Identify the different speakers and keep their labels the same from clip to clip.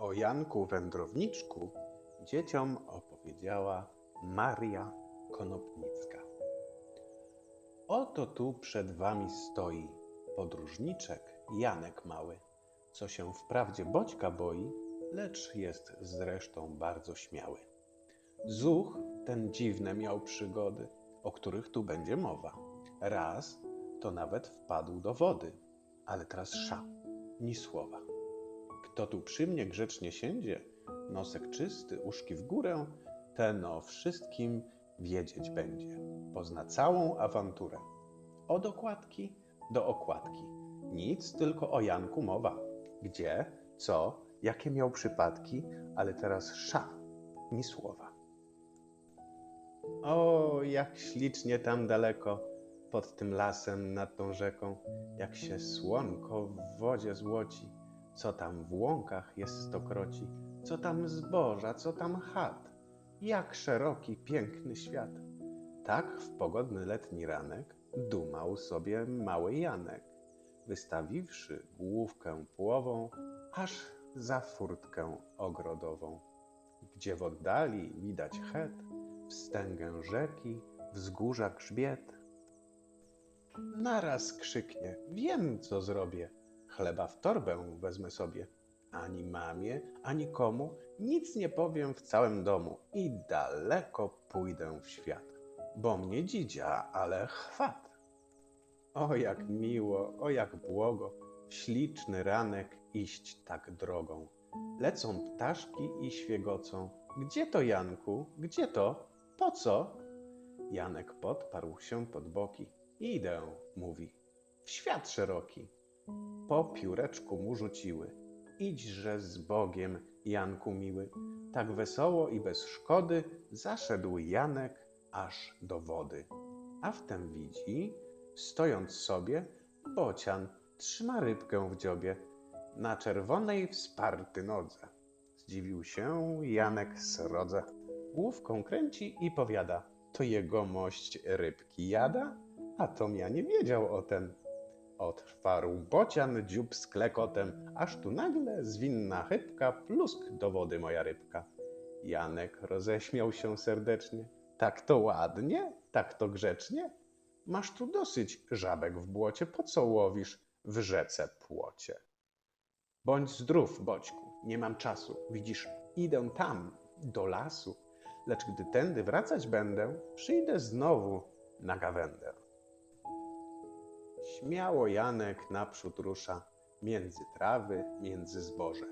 Speaker 1: O Janku Wędrowniczku dzieciom opowiedziała Maria Konopnicka. Oto tu przed wami stoi podróżniczek Janek Mały, co się wprawdzie Boćka boi, lecz jest zresztą bardzo śmiały. Zuch ten dziwne miał przygody, o których tu będzie mowa. Raz to nawet wpadł do wody, ale teraz sza, ni słowa. Kto tu przy mnie grzecznie siędzie, nosek czysty, uszki w górę, ten o wszystkim wiedzieć będzie. Pozna całą awanturę. Od okładki do okładki. Nic, tylko o Janku mowa. Gdzie, co, jakie miał przypadki, ale teraz sza, ni słowa. O, jak ślicznie tam daleko, pod tym lasem, nad tą rzeką, jak się słonko w wodzie złoci, co tam w łąkach jest stokroci, co tam zboża, co tam chat, jak szeroki, piękny świat. Tak w pogodny letni ranek dumał sobie mały Janek, wystawiwszy główkę płową aż za furtkę ogrodową, gdzie w oddali widać het, wstęgę rzeki, wzgórza grzbiet. Naraz krzyknie, wiem co zrobię, chleba w torbę wezmę sobie. Ani mamie, ani komu nic nie powiem w całym domu i daleko pójdę w świat, bo mnie dzidzia, ale chwat. O jak miło, o jak błogo, śliczny ranek iść tak drogą. Lecą ptaszki i świegocą. Gdzie to, Janku? Gdzie to? Po co? Janek podparł się pod boki. Idę, mówi, w świat szeroki. Po pióreczku mu rzuciły. Idźże z Bogiem, Janku miły. Tak wesoło i bez szkody zaszedł Janek aż do wody. A wtem widzi, stojąc sobie, bocian trzyma rybkę w dziobie, na czerwonej wsparty nodze. Zdziwił się Janek srodze. Główką kręci i powiada, to jegomość rybki jada? A tom ja nie wiedział o tem. Otwarł bocian dziób z klekotem, aż tu nagle zwinna chybka, plusk do wody moja rybka. Janek roześmiał się serdecznie. Tak to ładnie, tak to grzecznie. Masz tu dosyć żabek w błocie, po co łowisz w rzece płocie? Bądź zdrów, Boćku, nie mam czasu. Widzisz, idę tam, do lasu, lecz gdy tędy wracać będę, przyjdę znowu na gawędę. Śmiało Janek naprzód rusza, między trawy, między zboże.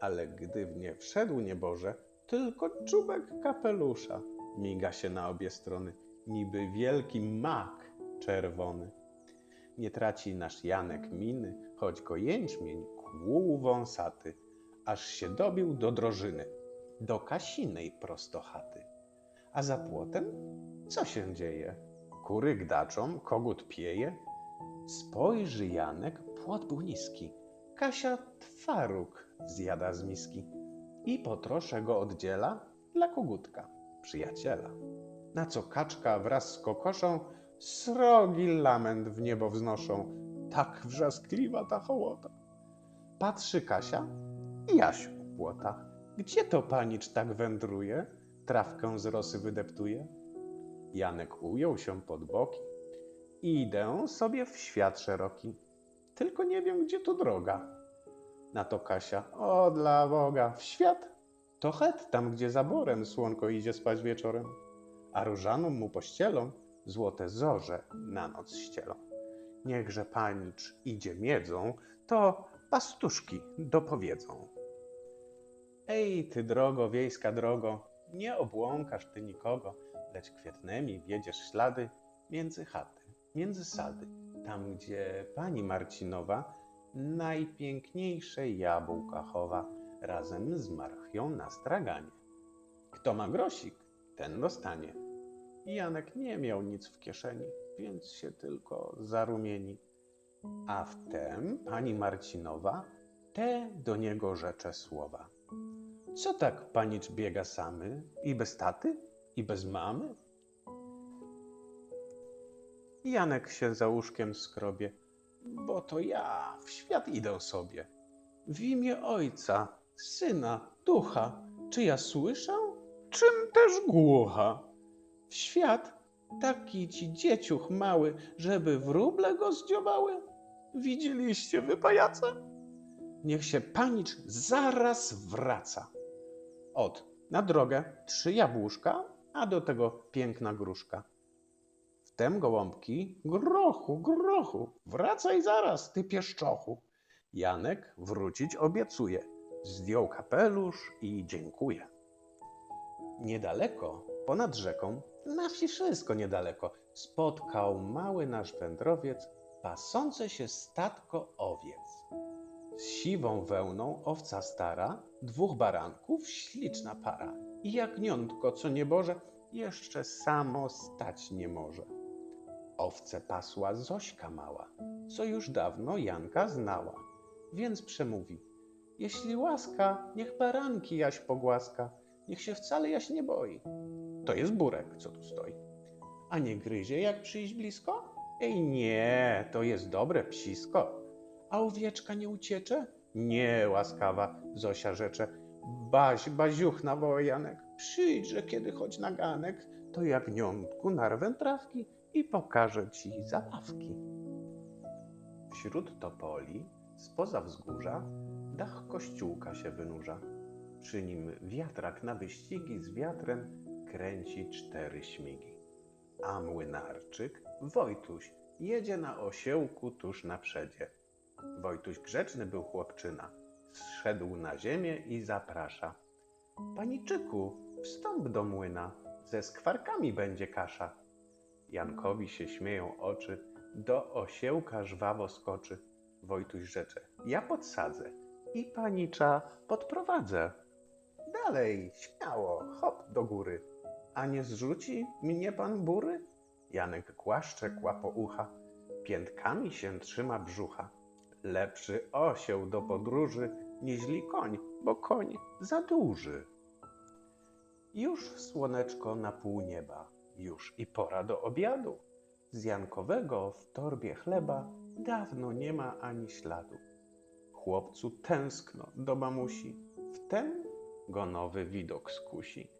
Speaker 1: Ale gdy w nie wszedł nieboże, tylko czubek kapelusza miga się na obie strony, niby wielki mak czerwony. Nie traci nasz Janek miny, choć go jęczmień kłuł wąsaty, aż się dobił do drożyny, do kasinej prosto chaty. A za płotem co się dzieje? Kury gdaczą, kogut pieje, Spojrzy Janek, płot był niski. Kasia twaróg zjada z miski i po trosze go oddziela dla kogutka, przyjaciela. Na co kaczka wraz z kokoszą srogi lament w niebo wznoszą. Tak wrzaskliwa ta hołota. Patrzy Kasia i Jasiu płota. Gdzie to panicz tak wędruje? Trawkę z rosy wydeptuje? Janek ujął się pod boki Idę sobie w świat szeroki, tylko nie wiem, gdzie tu droga. Na to Kasia, o dla Boga, w świat to het tam, gdzie zaborem słonko idzie spać wieczorem, a różaną mu pościelą złote zorze na noc ścielą. Niechże panicz idzie miedzą, to pastuszki dopowiedzą. Ej, ty drogo, wiejska drogo, nie obłąkasz ty nikogo, lecz kwietnymi wiedziesz ślady między chaty między sady, tam gdzie pani Marcinowa najpiękniejsze jabłka chowa razem z marchią na straganie. Kto ma grosik, ten dostanie. Janek nie miał nic w kieszeni, więc się tylko zarumieni. A wtem pani Marcinowa te do niego rzecze słowa. Co tak panicz biega samy i bez taty, i bez mamy? Janek się za łóżkiem skrobie, bo to ja w świat idę sobie. W imię ojca syna, ducha, czy ja słyszę? Czym też głucha? W świat taki ci dzieciuch mały, żeby wróble go zdziobały? Widzieliście wy pajaca? Niech się panicz zaraz wraca. Ot, na drogę trzy jabłuszka, a do tego piękna gruszka. Wtem gołąbki, grochu, grochu, wracaj zaraz, ty pieszczochu. Janek wrócić obiecuje, zdjął kapelusz i dziękuję. Niedaleko, ponad rzeką, na wsi wszystko niedaleko, spotkał mały nasz wędrowiec pasące się statko owiec. Z siwą wełną owca stara, dwóch baranków, śliczna para. I jagniątko, co nieboże, jeszcze samo stać nie może. Owce pasła Zośka mała, co już dawno Janka znała, więc przemówi. Jeśli łaska, niech baranki jaś pogłaska, niech się wcale jaś nie boi. To jest burek, co tu stoi. A nie gryzie, jak przyjść blisko? Ej, nie, to jest dobre psisko. A owieczka nie uciecze? Nie, łaskawa, Zosia rzecze. Baś, baziuchna woła Janek, przyjdźże kiedy choć na ganek, to jagniątku narwę trawki i pokażę ci zabawki. Wśród topoli, spoza wzgórza, dach kościółka się wynurza. Przy nim wiatrak na wyścigi z wiatrem kręci cztery śmigi. A młynarczyk, Wojtuś, jedzie na osiełku tuż na przedzie. Wojtuś grzeczny był chłopczyna, zszedł na ziemię i zaprasza. Paniczyku, wstąp do młyna, ze skwarkami będzie kasza. Jankowi się śmieją oczy, do osiełka żwawo skoczy. Wojtuś rzecze, ja podsadzę i panicza podprowadzę. Dalej, śmiało, hop do góry. A nie zrzuci mnie pan bury? Janek głaszcze kłapo ucha, piętkami się trzyma brzucha. Lepszy osioł do podróży, niźli koń, bo koń za duży. Już słoneczko na pół nieba, już i pora do obiadu. Z Jankowego w torbie chleba dawno nie ma ani śladu. Chłopcu tęskno do mamusi, wtem go nowy widok skusi.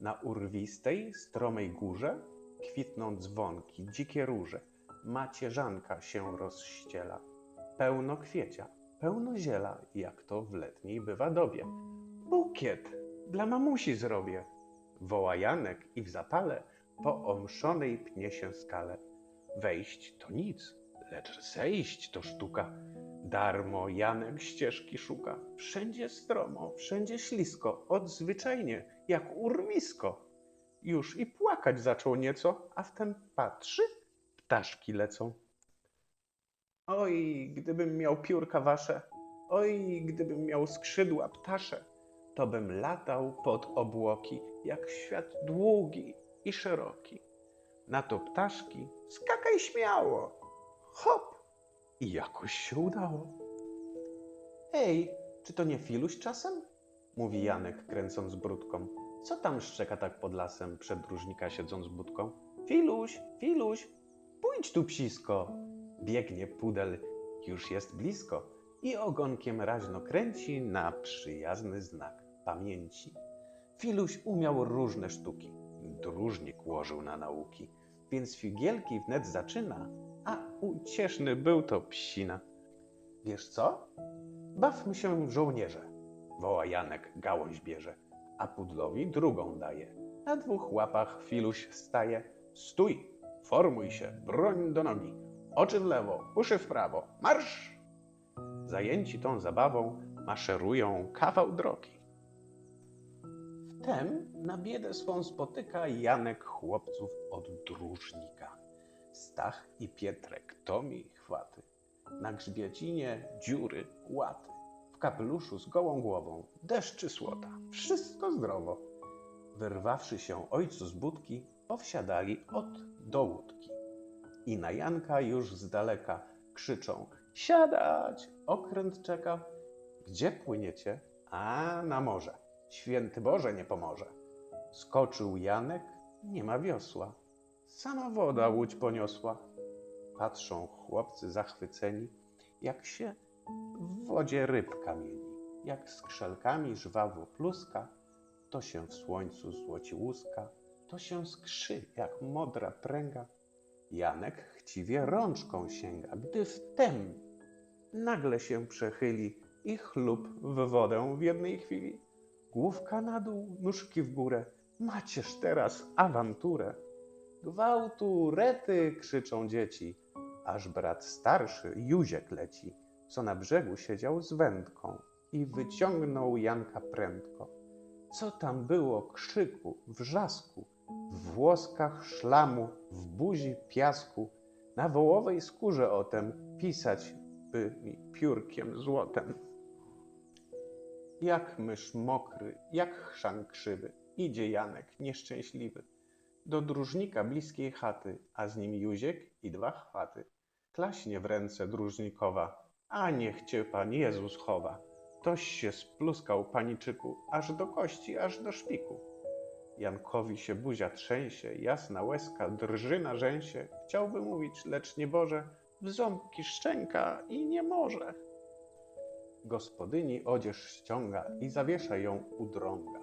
Speaker 1: Na urwistej, stromej górze kwitną dzwonki, dzikie róże. Macierzanka się rozściela. Pełno kwiecia, pełno ziela, jak to w letniej bywa dobie. Bukiet dla mamusi zrobię, woła Janek i w zapale po omszonej pnie się skale. Wejść to nic, lecz zejść to sztuka. Darmo Janek ścieżki szuka. Wszędzie stromo, wszędzie ślisko, odzwyczajnie, jak urwisko. Już i płakać zaczął nieco, a wtem patrzy, ptaszki lecą. Oj, gdybym miał piórka wasze, oj, gdybym miał skrzydła ptasze, to bym latał pod obłoki, jak świat długi i szeroki. Na to ptaszki, skakaj śmiało, hop, i jakoś się udało. Ej, czy to nie Filuś czasem? Mówi Janek, kręcąc brudką. Co tam szczeka tak pod lasem, przedróżnika siedząc budką? Filuś, Filuś, pójdź tu psisko. Biegnie pudel, już jest blisko i ogonkiem raźno kręci na przyjazny znak pamięci. Filuś umiał różne sztuki, dróżnik łożył na nauki, więc figielki wnet zaczyna, a ucieszny był to psina. Wiesz co? Bawmy się żołnierze, woła Janek, gałąź bierze, a pudlowi drugą daje. Na dwóch łapach Filuś staje. Stój, formuj się, broń do nogi, oczy w lewo, uszy w prawo, marsz! Zajęci tą zabawą maszerują kawał drogi. Wtem na biedę swą spotyka Janek chłopców od dróżnika. Stach i Pietrek to mi chwaty. Na grzbiecinie dziury, łaty. W kapeluszu z gołą głową, deszczy słota. Wszystko zdrowo. Wyrwawszy się ojcu z budki, powsiadali od do łódki. I na Janka już z daleka krzyczą: Siadać! Okręt czeka. Gdzie płyniecie? A na morze. Święty Boże nie pomoże. Skoczył Janek, nie ma wiosła. Sama woda łódź poniosła. Patrzą chłopcy zachwyceni, jak się w wodzie rybka mieni. jak skrzelkami żwawo pluska, to się w słońcu złoci łuska, to się skrzy jak modra pręga. Janek chciwie rączką sięga, gdy wtem nagle się przechyli i chlub w wodę w jednej chwili. Główka na dół, nóżki w górę, macież teraz awanturę. Gwałtu, rety, krzyczą dzieci, aż brat starszy, Józiek leci, co na brzegu siedział z wędką i wyciągnął Janka prędko. Co tam było krzyku, wrzasku, w włoskach szlamu, w buzi piasku, na wołowej skórze o tem pisać by mi piórkiem złotem. Jak mysz mokry, jak chrzan krzywy, idzie Janek nieszczęśliwy do dróżnika bliskiej chaty, a z nim Józiek i dwa chwaty. Klaśnie w ręce dróżnikowa, a niech cię Pan Jezus chowa. Toś się spluskał paniczyku, aż do kości, aż do szpiku. Jankowi się buzia trzęsie, jasna łezka drży na rzęsie. Chciałby mówić, lecz nie Boże, w ząbki szczęka i nie może. Gospodyni odzież ściąga i zawiesza ją u drąga.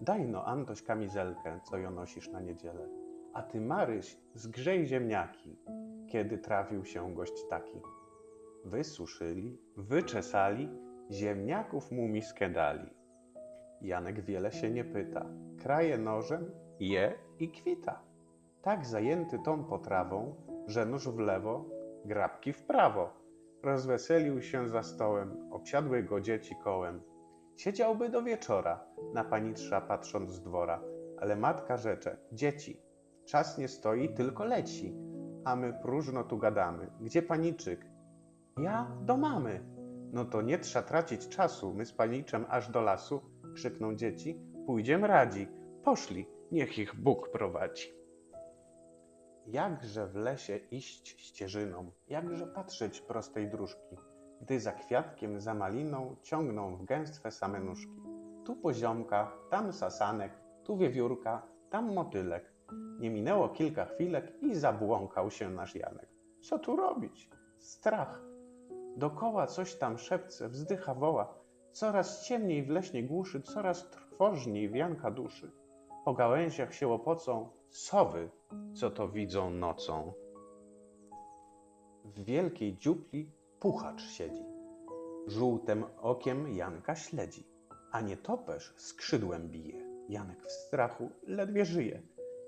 Speaker 1: Daj no, Antoś, kamizelkę, co ją nosisz na niedzielę. A ty, Maryś, zgrzej ziemniaki, kiedy trafił się gość taki. Wysuszyli, wyczesali, ziemniaków mu miskę dali. Janek wiele się nie pyta, kraje nożem, je i kwita. Tak zajęty tą potrawą, że nóż w lewo, grabki w prawo. Rozweselił się za stołem, obsiadły go dzieci kołem. Siedziałby do wieczora, na panitrza patrząc z dwora, ale matka rzecze, dzieci, czas nie stoi, tylko leci, a my próżno tu gadamy. Gdzie paniczyk? Ja do mamy. No to nie trza tracić czasu, my z paniczem aż do lasu, krzykną dzieci, pójdziem radzi. Poszli, niech ich Bóg prowadzi. Jakże w lesie iść ścieżyną, jakże patrzeć prostej dróżki, gdy za kwiatkiem, za maliną ciągną w gęstwę same nóżki. Tu poziomka, tam sasanek, tu wiewiórka, tam motylek. Nie minęło kilka chwilek i zabłąkał się nasz Janek. Co tu robić? Strach. Dokoła coś tam szepce, wzdycha woła. Coraz ciemniej w leśnej głuszy, coraz trwożniej w Janka duszy. Po gałęziach się łopocą sowy, co to widzą nocą. W wielkiej dziupli puchacz siedzi. Żółtem okiem Janka śledzi, a nietoperz skrzydłem bije. Janek w strachu ledwie żyje,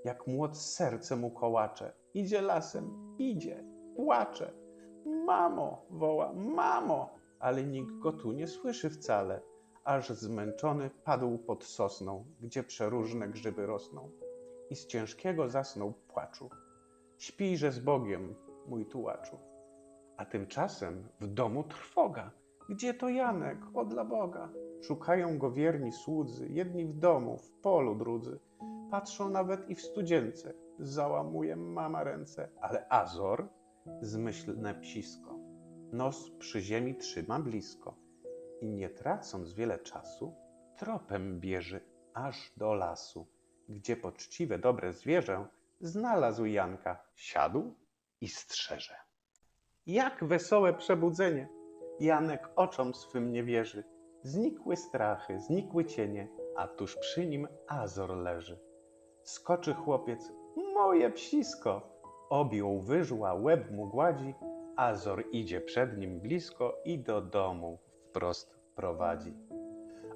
Speaker 1: jak młot serce mu kołacze. Idzie lasem, idzie, płacze. Mamo, woła, mamo, ale nikt go tu nie słyszy wcale, aż zmęczony padł pod sosną, gdzie przeróżne grzyby rosną i z ciężkiego zasnął płaczu. Śpijże z Bogiem, mój tułaczu. A tymczasem w domu trwoga. Gdzie to Janek, o dla Boga? Szukają go wierni słudzy, jedni w domu, w polu drudzy. Patrzą nawet i w studzience. Załamuje mama ręce, ale Azor, zmyślne psisko, nos przy ziemi trzyma blisko i nie tracąc wiele czasu, tropem bierze aż do lasu, gdzie poczciwe, dobre zwierzę znalazł Janka, siadł i strzeże. Jak wesołe przebudzenie! Janek oczom swym nie wierzy. Znikły strachy, znikły cienie, a tuż przy nim Azor leży. Skoczy chłopiec, moje psisko! Objął wyżła, łeb mu gładzi, Azor idzie przed nim blisko i do domu wprost prowadzi.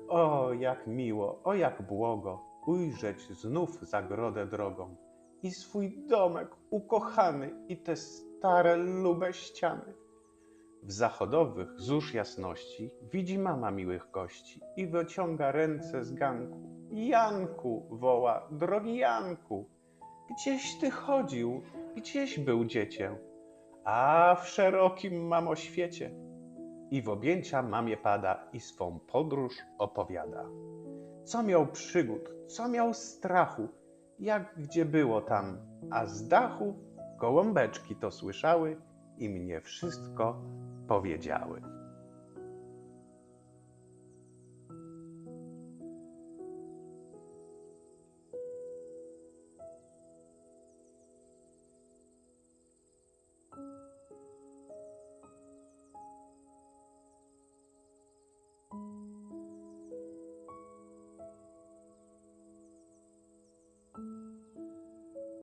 Speaker 1: O, jak miło, o jak błogo, ujrzeć znów zagrodę drogą i swój domek ukochany i te stare lube ściany. W zachodowych zórz jasności widzi mama miłych gości i wyciąga ręce z ganku. Janku, woła, drogi Janku, gdzieś ty chodził, gdzieś był dziecię, a w szerokim mamo świecie. I w objęcia mamie pada i swą podróż opowiada. Co miał przygód, co miał strachu, jak gdzie było tam, a z dachu gołąbeczki to słyszały i mnie wszystko powiedziały.